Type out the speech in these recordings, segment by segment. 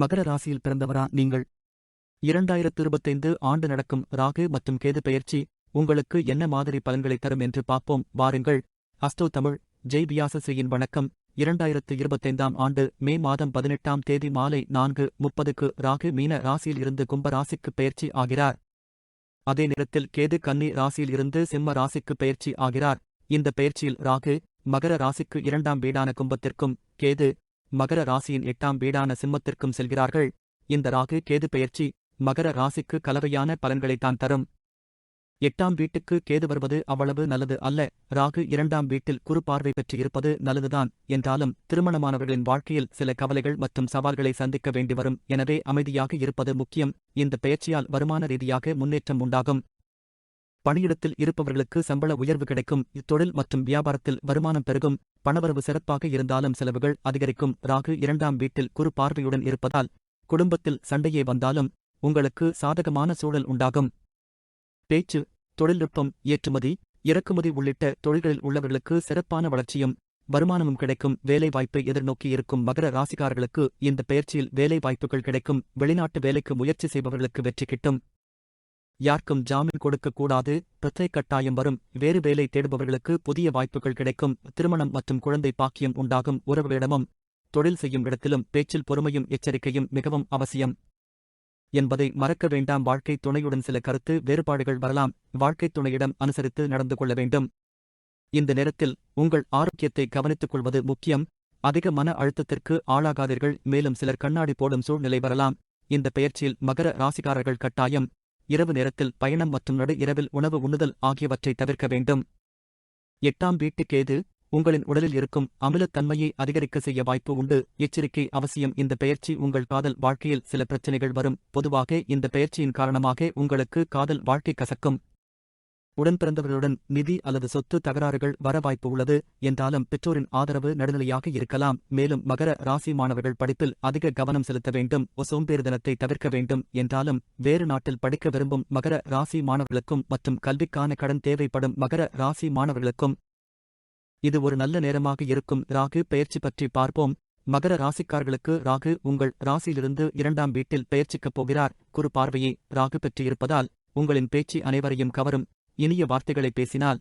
மகர ராசியில் பிறந்தவரா நீங்கள்? இரண்டாயிரத்து இருபத்தைந்து ஆண்டு நடக்கும் ராகு மற்றும் கேது பெயர்ச்சி உங்களுக்கு என்ன மாதிரி பலன்களை தரும் என்று பார்ப்போம். வாருங்கள். அஸ்டோ தமிழ் ஜெய் வியாசஸ்ரீயின் வணக்கம். இரண்டாயிரத்து இருபத்தைந்தாம் ஆண்டு மே மாதம் பதினெட்டாம் தேதி மாலை நான்கு முப்பதுக்கு ராகு மீன ராசியில் இருந்து கும்ப ராசிக்கு பெயர்ச்சி ஆகிறார். அதே நேரத்தில் கேது கன்னி ராசியில் இருந்து சிம்ம ராசிக்கு பெயர்ச்சி ஆகிறார். இந்த பெயர்ச்சியில் ராகு மகர ராசிக்கு இரண்டாம் வீடான கும்பத்திற்கும் கேது மகர ராசியின் எட்டாம் வீடான சிம்மத்திற்கும் செல்கிறார்கள். இந்த ராகு கேது பெயர்ச்சி மகர ராசிக்கு கலவையான பலன்களைத்தான் தரும். எட்டாம் வீட்டுக்கு கேது வருவது அவ்வளவு நல்லது அல்ல. ராகு இரண்டாம் வீட்டில் குறு பார்வை பெற்று இருப்பது நல்லதுதான். என்றாலும் திருமணமானவர்களின் வாழ்க்கையில் சில கவலைகள் மற்றும் சவால்களை சந்திக்க வேண்டி வரும் எனவே அமைதியாக இருப்பது முக்கியம். இந்த பெயர்ச்சியால் வருமான ரீதியாக முன்னேற்றம் உண்டாகும். பணியிடத்தில் இருப்பவர்களுக்கு சம்பள உயர்வு கிடைக்கும். இத்தொழில் மற்றும் வியாபாரத்தில் வருமானம் பெருகும். பணவரவு சிறப்பாக இருந்தாலும் செலவுகள் அதிகரிக்கும். ராகு இரண்டாம் வீட்டில் குறு பார்வையுடன் இருப்பதால் குடும்பத்தில் சண்டையே வந்தாலும் உங்களுக்கு சாதகமான சூழல் உண்டாகும். பேச்சு தொழில்நுட்பம் ஏற்றுமதி இறக்குமதி உள்ளிட்ட தொழில்களில் உள்ளவர்களுக்கு சிறப்பான வளர்ச்சியும் வருமானமும் கிடைக்கும். வேலைவாய்ப்பை எதிர்நோக்கி இருக்கும் மகர ராசிக்காரர்களுக்கு இந்த பெயர்ச்சியில் வேலை வாய்ப்புகள் கிடைக்கும். வெளிநாட்டு வேலைக்கு முயற்சி செய்பவர்களுக்கு வெற்றி கிட்டும். யாருக்கும் ஜாமீன் கொடுக்கக்கூடாது பிரச்சனை கட்டாயம் வரும் வேறு வேலை தேடுபவர்களுக்கு புதிய வாய்ப்புகள் கிடைக்கும் திருமணம் மற்றும் குழந்தை பாக்கியம் உண்டாகும் உறவுகளிடமும் தொழில் செய்யும் இடத்திலும் பேச்சில் பொறுமையும் எச்சரிக்கையும் மிகவும் அவசியம். என்பதை மறக்க வேண்டாம் வாழ்க்கை துணையுடன் சில கருத்து வேறுபாடுகள் வரலாம் வாழ்க்கைத் துணையிடம் அனுசரித்து நடந்து கொள்ள வேண்டும். இந்த நேரத்தில் உங்கள் ஆரோக்கியத்தை கவனித்துக் கொள்வது முக்கியம் அதிக மன அழுத்தத்திற்கு ஆளாகாதீர்கள் மேலும் சிலர் கண்ணாடி போடும் சூழ்நிலை வரலாம் இந்த பெயர்ச்சியில் மகர ராசிக்காரர்கள் கட்டாயம் இரவு நேரத்தில் பயணம் மற்றும் நடு இரவில் உணவு உண்ணுதல் ஆகியவற்றை தவிர்க்க வேண்டும். எட்டாம் வீட்டுக்கேது உங்களின் உடலில் இருக்கும் அமிலத்தன்மையை அதிகரிக்க செய்ய வாய்ப்பு உண்டு. எச்சரிக்கை அவசியம். இந்த பெயர்ச்சி உங்கள் காதல் வாழ்க்கையில் சில பிரச்சனைகள் வரும். பொதுவாக இந்த பெயர்ச்சியின் காரணமாக உங்களுக்கு காதல் வாழ்க்கை கசக்கும். உடன் பிறந்தவர்களுடன் நிதி அல்லது சொத்து தகராறுகள் வர வாய்ப்பு உள்ளது என்றாலும் பெற்றோரின் ஆதரவு நடுநிலையாக இருக்கலாம். மேலும் மகர ராசி மாணவர்கள் படிப்பில் அதிக கவனம் செலுத்த வேண்டும் சோம்பேறிதனத்தை தவிர்க்க வேண்டும் என்றாலும் வேறு நாட்டில் படிக்க விரும்பும் மகர ராசி மாணவர்களுக்கும் மற்றும் கல்விக்கான கடன் தேவைப்படும் மகர ராசி மாணவர்களுக்கும் இது ஒரு நல்ல நேரமாக இருக்கும். ராகு பெயர்ச்சி பற்றி பார்ப்போம். மகர ராசிக்காரர்களுக்கு ராகு உங்கள் ராசியிலிருந்து இரண்டாம் வீட்டில் பெயர்ச்சிக்கப் போகிறார். குறு பார்வையை ராகு பெற்றிருப்பதால் உங்களின் பேச்சு அனைவரையும் கவரும். இனிய வார்த்தைகளை பேசினால்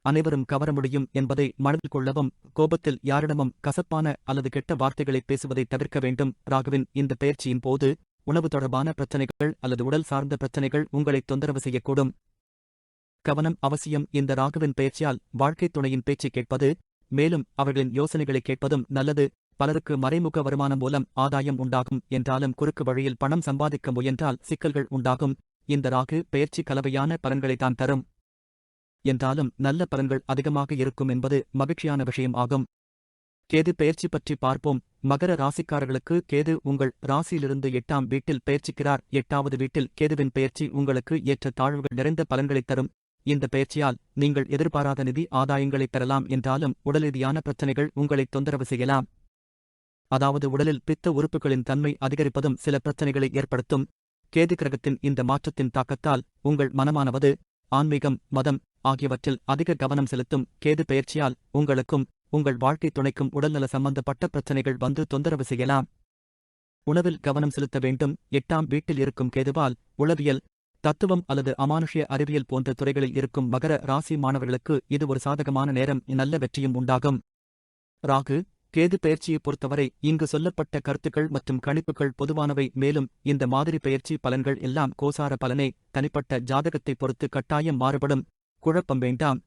அனைவரும் கவர முடியும் என்பதை மனதில் கொள்ளவும் கோபத்தில் யாரிடமும் கசப்பான அல்லது கெட்ட வார்த்தைகளை பேசுவதை தவிர்க்க வேண்டும். ராகுவின் இந்த பெயர்ச்சியின் போது உணவு தொடர்பான பிரச்சனைகள் அல்லது உடல் சார்ந்த பிரச்சனைகள் உங்களை தொந்தரவு செய்யக்கூடும். கவனம் அவசியம். இந்த ராகுவின் பெயர்ச்சியால் வாழ்க்கைத் துணையின் பேச்சை கேட்பது மேலும் அவர்களின் யோசனைகளை கேட்பதும் நல்லது. பலருக்கு மறைமுக வருமானம் மூலம் ஆதாயம் உண்டாகும். என்றாலும் குறுக்கு வழியில் பணம் சம்பாதிக்க முயன்றால் சிக்கல்கள் உண்டாகும். இந்த ராகு பெயர்ச்சி கலவையான பலன்களைத்தான் தரும். என்றாலும் நல்ல பலன்கள் அதிகமாக இருக்கும் என்பது மகிழ்ச்சியான விஷயம் ஆகும். கேது பெயர்ச்சி பற்றி பார்ப்போம். மகர ராசிக்காரர்களுக்கு கேது உங்கள் ராசியிலிருந்து எட்டாம் வீட்டில் பெயர்ச்சிக்கிறார். எட்டாவது வீட்டில் கேதுவின் பெயர்ச்சி உங்களுக்கு ஏற்ற தாழ்வுகள் நிறைந்த பலன்களைத் தரும். இந்த பெயர்ச்சியால் நீங்கள் எதிர்பாராத நிதி ஆதாயங்களைப் பெறலாம் என்றாலும் உடலீதியான பிரச்சனைகள் உங்களை தொந்தரவு செய்யலாம். அதாவது உடலில் பித்த உறுப்புகளின் தன்மை அதிகரிப்பதும் சில பிரச்சனைகளை ஏற்படுத்தும். கேது கிரகத்தின் இந்த மாற்றத்தின் தாக்கத்தால் உங்கள் மனமானவது ஆன்மீகம் மதம் ஆகியவற்றில் அதிக கவனம் செலுத்தும் கேது பெயர்ச்சியால் உங்களுக்கும் உங்கள் வாழ்க்கை துணைக்கும் உடல்நல சம்பந்தப்பட்ட பிரச்சனைகள் வந்து தொந்தரவு செய்யலாம். உணவில் கவனம் செலுத்த வேண்டும். எட்டாம் வீட்டில் இருக்கும் கேதுவால் உளவியல் தத்துவம் அல்லது அமானுஷ்ய அறிவியல் போன்ற துறைகளில் இருக்கும் மகர ராசி மாணவர்களுக்கு இது ஒரு சாதகமான நேரம். நல்ல வெற்றியும் உண்டாகும். ராகு கேது பயிற்சியை பொறுத்தவரை இங்கு சொல்லப்பட்ட கருத்துக்கள் மற்றும் கணிப்புகள் பொதுவானவை. மேலும் இந்த மாதிரி பயிற்சி பலன்கள் எல்லாம் கோசார பலனே. தனிப்பட்ட ஜாதகத்தை பொறுத்து கட்டாயம் மாறுபடும். குழப்பம் வேண்டாம்.